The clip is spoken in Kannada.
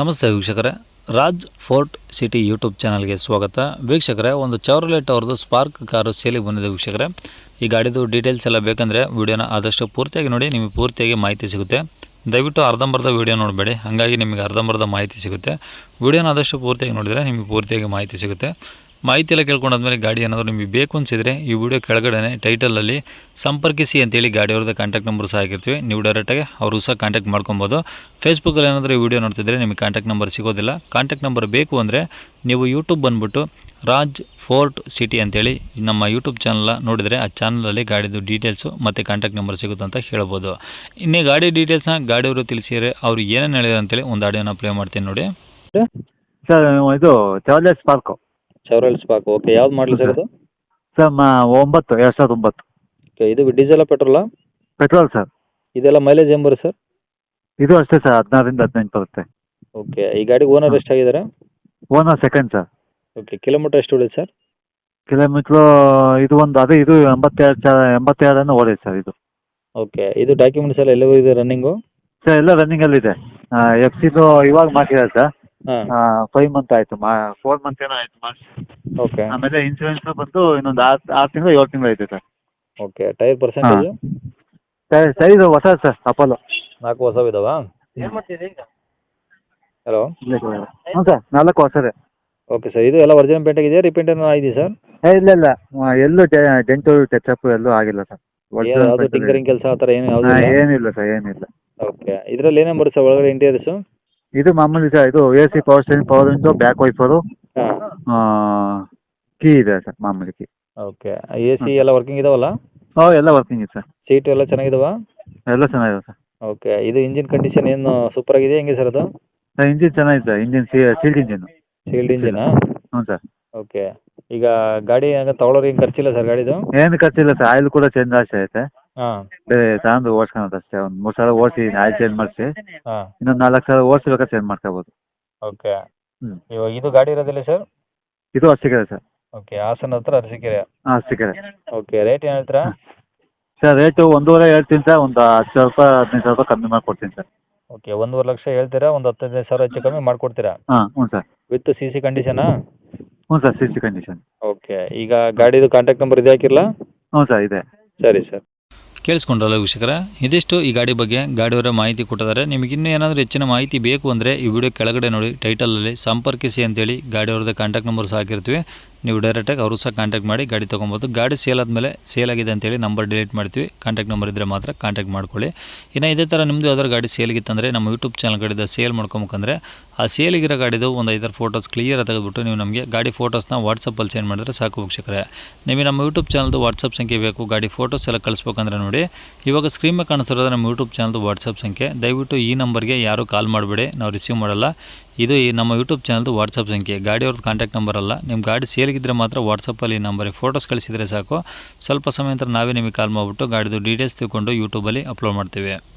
ನಮಸ್ತೆ ವೀಕ್ಷಕರೇ. ರಾಜ್ ಫೋರ್ಟ್ ಸಿಟಿ ಯೂಟ್ಯೂಬ್ ಚಾನಲ್ಗೆ ಸ್ವಾಗತ. ವೀಕ್ಷಕರೇ, ಒಂದು ಚೌರ್ಲೆಟ್ ಅವ್ರದ್ದು ಸ್ಪಾರ್ಕ್ ಕಾರು ಸೇಲಿಗೆ ಬಂದಿದೆ ವೀಕ್ಷಕರೇ. ಈ ಗಾಡಿದು ಡೀಟೇಲ್ಸ್ ಎಲ್ಲ ಬೇಕಂದರೆ ವಿಡಿಯೋನ ಆದಷ್ಟು ಪೂರ್ತಿಯಾಗಿ ನೋಡಿ, ನಿಮಗೆ ಪೂರ್ತಿಯಾಗಿ ಮಾಹಿತಿ ಸಿಗುತ್ತೆ. ದಯವಿಟ್ಟು ಅರ್ಧಂಬರ್ಧ ವೀಡಿಯೋ ನೋಡಬೇಡಿ, ಹಾಗಾಗಿ ನಿಮಗೆ ಅರ್ಧಂಬರ್ಧ ಮಾಹಿತಿ ಸಿಗುತ್ತೆ. ವಿಡಿಯೋನ ಆದಷ್ಟು ಪೂರ್ತಿಯಾಗಿ ನೋಡಿದರೆ ನಿಮಗೆ ಪೂರ್ತಿಯಾಗಿ ಮಾಹಿತಿ ಸಿಗುತ್ತೆ. ಮಾಹಿತಿ ಎಲ್ಲ ಕೇಳ್ಕೊಂಡಾದ್ಮೇಲೆ ಗಾಡಿ ಏನಾದರೂ ನಿಮಗೆ ಬೇಕು ಅನಿಸಿದರೆ ಈ ವಿಡಿಯೋ ಕೆಳಗಡೆ ಟೈಟಲಲ್ಲಿ ಸಂಪರ್ಕಿಸಿ ಅಂತೇಳಿ ಅವ್ರದ್ದು ಕಾಂಟ್ಯಾಕ್ಟ್ ನಂಬರ್ ಸಹ ಹಾಕಿರ್ತೀವಿ. ನೀವು ಡೈರೆಕ್ಟಾಗಿ ಅವರು ಸಹ ಕಾಂಟ್ಯಾಕ್ಟ್ ಮಾಡ್ಕೊಬೋದು. ಫೇಸ್ಬುಕ್ಕಲ್ಲಿ ಏನಾದರೂ ಈ ವಿಡಿಯೋ ನೋಡ್ತಿದ್ರೆ ನಿಮಗೆ ಕಾಂಟ್ಯಾಕ್ಟ್ ನಂಬರ್ ಸಿಗೋದಿಲ್ಲ. ಕಾಂಟ್ಯಾಕ್ಟ್ ನಂಬರ್ ಬೇಕು ಅಂದರೆ ನೀವು ಯೂಟ್ಯೂಬ್ ಬಂದುಬಿಟ್ಟು ರಾಜ್ ಫೋರ್ಟ್ ಸಿಟಿ ಅಂತೇಳಿ ನಮ್ಮ ಯೂಟ್ಯೂಬ್ ಚಾನಲ್ ನೋಡಿದರೆ ಆ ಚಾನಲಲ್ಲಿ ಗಾಡಿದು ಡೀಟೇಲ್ಸು ಮತ್ತು ಕಾಂಟ್ಯಾಕ್ಟ್ ನಂಬರ್ ಸಿಗುತ್ತೆ ಅಂತ ಹೇಳ್ಬೋದು. ಇನ್ನೇ ಗಾಡಿ ಡೀಟೇಲ್ಸ್ನ ಗಾಡಿಯವರು ತಿಳಿಸಿದರೆ ಅವರು ಏನೇನು ಹೇಳಿದ್ರು ಅಂತೇಳಿ ಒಂದು ಆಡಿಯೋನ ಪ್ಲೇ ಮಾಡ್ತೀನಿ ನೋಡಿ. ಸರ್, ಇದು ಚಾರ್ಲೆಸ್ ಸ್ಪಾರ್ಕು ಚೌರಲ್ ಸ್ಪಾಕ್ ಓಕೆ ಯಾವ್ದು ಮಾಡಲಿ ಸರ್ ಇದು? ಸರ್ ಮ ಒಂಬತ್ತು ಎರಡು ಸಾವಿರದ ಒಂಬತ್ತು. ಓಕೆ ಇದು ಡೀಸೆಲ್ ಪೆಟ್ರೋಲಾ ಪೆಟ್ರೋಲ್ ಸರ್ ಇದೆಲ್ಲ ಮೈಲೇಜ್ ಏನು ಬರುತ್ತೆ ಸರ್ ಇದು ಅಷ್ಟೇ ಸರ್ ಹದಿನಾರರಿಂದ ಹದಿನೆಂಟು ಬರುತ್ತೆ. ಓಕೆ ಈ ಗಾಡಿ owner ಎಷ್ಟಾಗಿದ್ದಾರೆ? Owner second sir okay kilometer ಎಷ್ಟು ಉಳಿದೆ ಸರ್ ಕಿಲೋಮೀಟ್ರು ಇದು ಒಂದು ಅದೇ ಇದು ಎಂಬತ್ತೆರಡು ಚ ಎಂಬತ್ತೆರಡನ್ನು ಓಡಿದೆ ಸರ್ ಇದು. ಓಕೆ ಇದು ಡಾಕ್ಯುಮೆಂಟ್ಸ್ ಎಲ್ಲ ಎಲ್ಲವೂ ಇದೆ ರನ್ನಿಂಗು ಸರ್ ಎಲ್ಲ ರನ್ನಿಂಗಲ್ಲಿದೆ ಎಫ್ ಸಿದು ಇವಾಗ ಮಾಡಿದ್ದಾರೆ ಸರ್ ಫೈವ್ ಮಂತ್ ಆಯ್ತು ಮಾ ಫೋರ್ ಮಂತ್ ಏನೋ ಆಯ್ತು ಓಕೆ ಆಮೇಲೆ ಇನ್ಸೂರೆನ್ಸ್ ಬಂದು ಇನ್ನೊಂದು ಆರು ಆರು ತಿಂಗಳು ಏಳು ತಿಂಗಳು ಐತೆ sir. Okay tyre percentage sir ಇದು ಹೊಸ ಸರ್ ಅಪೋಲೋ ನಾಲ್ಕು ಹೊಸ ಇದಾವಾ? ಹಲೋ ಹ್ಞೂ ಸರ್ ನಾಲ್ಕು ಹೊಸದೇ. ಓಕೆ ಸರ್ ಇದು ಎಲ್ಲ ಒರಿಜಿನಲ್ ಪೇಂಟ್ ಆಗಿದೆಯಾ ರಿಪೇಂಟ್ ಏನೋ ಆಗಿದೆ ಸರ್ ಏ ಇಲ್ಲ ಇಲ್ಲ. ಆ, ಎಲ್ಲೂ ಡೆಂಟು ಟಚಪ್ ಎಲ್ಲೂ ಆಗಿಲ್ಲ ಸರ್. ಯಾವುದು ಟಿಂಕರಿಂಗ್ ಕೆಲಸ ಆ ಥರ ಏನು ಯಾವುದು ಏನಿಲ್ಲ ಸರ್ ಏನಿಲ್ಲ. ಓಕೆ ಇದರಲ್ಲಿ ಏನೇನು ಬರುತ್ತೆ ಸರ್ ಒಳಗಡೆ ಇಂಟೀರಿಯರ್ಸು ಇದು ಮಾಮೂಲಿ ಸರ್ ಇದು A C power steering power window back wiper ಹಾಂ. ಕೀ ಇದೆ ಸರ್ ಮಾಮೂಲಿ ಕೀ ಓಕೆ ಎ ಸಿ ಎಲ್ಲ ವರ್ಕಿಂಗ್ ಇದಾವಲ್ಲ? ಓ ಎಲ್ಲ ವರ್ಕಿಂಗ್ ಇದೆ ಸರ್. ಸೀಟ್ ಎಲ್ಲ ಚೆನ್ನಾಗಿದಾವ? ಎಲ್ಲ ಚೆನ್ನಾಗಿದೆ ಸರ್. ಓಕೆ ಇದು ಇಂಜಿನ್ ಕಂಡೀಷನ್ ಏನು ಸೂಪರ್ ಆಗಿದೆ ಹೆಂಗೆ ಸರ್ ಅದು? ಸರ್ ಇಂಜಿನ್ ಚೆನ್ನಾಗಿದೆ sir engine sealed engine sealed ಇಂಜಿನಾ ಹ್ಞೂ ಸರ್. ಓಕೆ ಈಗ ಗಾಡಿ ಹಂಗೆ ತಗೊಳ್ಳೋರು ಏನು ಖರ್ಚಿಲ್ಲ ಸರ್ ಗಾಡಿದು? ಏನು ಖರ್ಚಿಲ್ಲ ಸರ್ ಆಯಿಲ್ ಕೂಡ ಚೇಂಜ್ ಜಾಸ್ತಿ ಐತೆ. ಹಾಂ. ತಗೊಂಡು ಓಡಿಸ್ಕೊಳೋದು ಅಷ್ಟೇ ಒಂದು ಮೂರು ಸಾವಿರ ಓಡಿಸಿ ಆಯಿಲ್ ಚೇಂಜ್ ಮಾಡಿಸಿ ಹಾಂ. ಇನ್ನೊಂದು ನಾಲ್ಕು ಓಡಿಸಿ ಓಡಿಸ್ಬೇಕಾದ್ರೆ ಚೇಂಜ್ ಮಾಡ್ಕೋಬೋದು. ಓಕೆ. ಹ್ಮ್. ಇವಾಗ ಇದು ಗಾಡಿ ಇರೋದಿಲ್ಲ ಸರ್? ಇದು ಅಷ್ಟಿದೆ ಸರ್. ಓಕೆ ಹಾಸನ ಹತ್ರ ಅರಸೀಕೆರೆ. ಹಾಂ ಅಷ್ಟಿದೆ ಓಕೆ ರೇಟ್ ಏನು ಹೇಳ್ತೀರಾ? ಸರ್ ರೇಟು ಒಂದೂವರೆ ಹೇಳ್ತೀನಿ ಸರ್ ಒಂದು ಹತ್ತು ಸಾವಿರ ರೂಪಾಯಿ ಹದಿನೈದು ಸಾವಿರ ರೂಪಾಯಿ ಕಮ್ಮಿ ಮಾಡಿಕೊಡ್ತೀನಿ ಸರ್. ಓಕೆ ಒಂದೂವರೆ ಲಕ್ಷ ಹೇಳ್ತೀರಾ ಒಂದು ಹತ್ತೈದು ಸಾವಿರ ಹೆಚ್ಚು ಕಮ್ಮಿ ಮಾಡಿಕೊಡ್ತೀರಾ? ಹಾಂ ಹ್ಞೂ ಸರ್. ವಿತ್ ಸಿ ಸಿ ಕಂಡೀಷನಾ? ಹ್ಞೂ sir C C condition. Okay ಈಗ ಗಾಡಿದು ಕಾಂಟ್ಯಾಕ್ಟ್ ನಂಬರ್ ಇದೆ ಹಾಕಿರಲಾ? ಹ್ಞೂ ಸರ್ ಇದೆ. ಸರಿ ಸರ್. ಕೇಳಿಸ್ಕೊಂಡ್ರಲ್ಲ ವೀಕ್ಷಕರ? ಇದಿಷ್ಟು ಈ ಗಾಡಿ ಬಗ್ಗೆ ಗಾಡಿಯವರ ಮಾಹಿತಿ ಕೊಟ್ಟಿದ್ದಾರೆ. ನಿಮಗೆ ಇನ್ನೂ ಏನಾದರೂ ಹೆಚ್ಚಿನ ಮಾಹಿತಿ ಬೇಕು ಅಂದರೆ ಈ ವಿಡಿಯೋ ಕೆಳಗಡೆ ನೋಡಿ ಟೈಟಲಲ್ಲಿ ಸಂಪರ್ಕಿಸಿ ಅಂತೇಳಿ ಗಾಡಿಯವ್ರದ್ದು ಕಾಂಟ್ಯಾಕ್ಟ್ ನಂಬರ್ ಸಹ ಹಾಕಿರ್ತೀವಿ. ನೀವು ಡೈರೆಕ್ಟಾಗಿ ಅವರು ಸಹ ಕಾಂಟ್ಯಾಕ್ಟ್ ಮಾಡಿ ಗಾಡಿ ತೊಗೊಬೋದು. ಗಾಡಿ ಸೇಲ್ ಆದಮೇಲೆ ಸೇಲ್ ಆಗಿದೆ ಅಂತೇಳಿ ನಂಬರ್ ಡಿಲೀಟ್ ಮಾಡ್ತೀವಿ. ಕಾಂಟ್ಯಾಕ್ಟ್ ನಂಬರ್ ಇದ್ದರೆ ಮಾತ್ರ ಕಾಂಟ್ಯಾಕ್ಟ್ ಮಾಡ್ಕೊಳ್ಳಿ. ಇನ್ನು ಇದೇ ಥರ ನಿಮ್ಮದು ಯಾವ್ದಾದ್ರು ಗಾಡಿ ಸೇಲ್ಗಿತ್ತಂದರೆ ನಮ್ಮ ಯೂಟ್ಯೂಬ್ ಚಾನಲ್ ಸೇಲ್ ಮಾಡ್ಕೊಬೇಕಂದ್ರೆ ಆ ಸೇಲಿಗಿರೋ ಗಾಡಿದು ಒಂದು ಐದಾರು ಫೋಟೋಸ್ ಕ್ಲಿಯರ್ ತೆಗೆದುಬಿಟ್ಟು ನೀವು ನಮಗೆ ಗಾಡಿ ಫೋಟೋಸ್ನ ವಾಟ್ಸಪ್ಪಲ್ಲಿ ಸೆಂಡ್ ಮಾಡಿದ್ರೆ ಸಾಕು ವೀಕ್ಷಕರೇ. ನಿಮಗೆ ನಮ್ಮ ಯೂಟ್ಯೂಬ್ ಚಾನಲ್ದು ವಾಟ್ಸಪ್ ಸಂಖ್ಯೆ ಬೇಕು, ಗಾಡಿ ಫೋಟೋಸ್ ಎಲ್ಲ ಕಳಿಸ್ಬೇಕಂದ್ರೆ ನೋಡಿ. ಇವಾಗ ಸ್ಕ್ರೀನ್ ಮೇಲೆ ಕಾಣಿಸಿರೋದು ನಮ್ಮ ಯೂಟ್ಯೂಬ್ ಚಾನಲ್ದು ವಾಟ್ಸಪ್ ಸಂಖ್ಯೆ. ದಯವಿಟ್ಟು ಈ ನಂಬರ್ಗೆ ಯಾರೂ ಕಾಲ್ ಮಾಡಬೇಡಿ. ನಾವು ರಿಸೀವ್ ಮಾಡಲ್ಲ. ಇದು ನಮ್ಮ ಯೂಟ್ಯೂಬ್ ಚಾನಲ್ದು ವಾಟ್ಸಪ್ ಸಂಖ್ಯೆ. ಗಾಡಿಯವ್ರದ್ದು ಕಾಂಟ್ಯಾಕ್ಟ್ ನಂಬರ್ ಅಲ್ಲ. ನಿಮ್ಮ ಗಾಡಿ ಸೇಲ್ಗಿದ್ರೆ ಮಾತ್ರ ವಾಟ್ಸಪ್ಪಲ್ಲಿ ಈ ನಂಬರಿಗೆ ಫೋಟೋಸ್ ಕಳಿಸಿದರೆ ಸಾಕು. ಸ್ವಲ್ಪ ಸಮಯ ನಂತರ ನಾವೇ ನಿಮಗೆ ಕಾಲ್ ಮಾಡಿಬಿಟ್ಟು ಗಾಡಿದು ಡೀಟೇಲ್ಸ್ ತಿಳ್ಕೊಂಡು ಯೂಟ್ಯೂಬಲ್ಲಿ ಅಪ್ಲೋಡ್ ಮಾಡ್ತೀವಿ.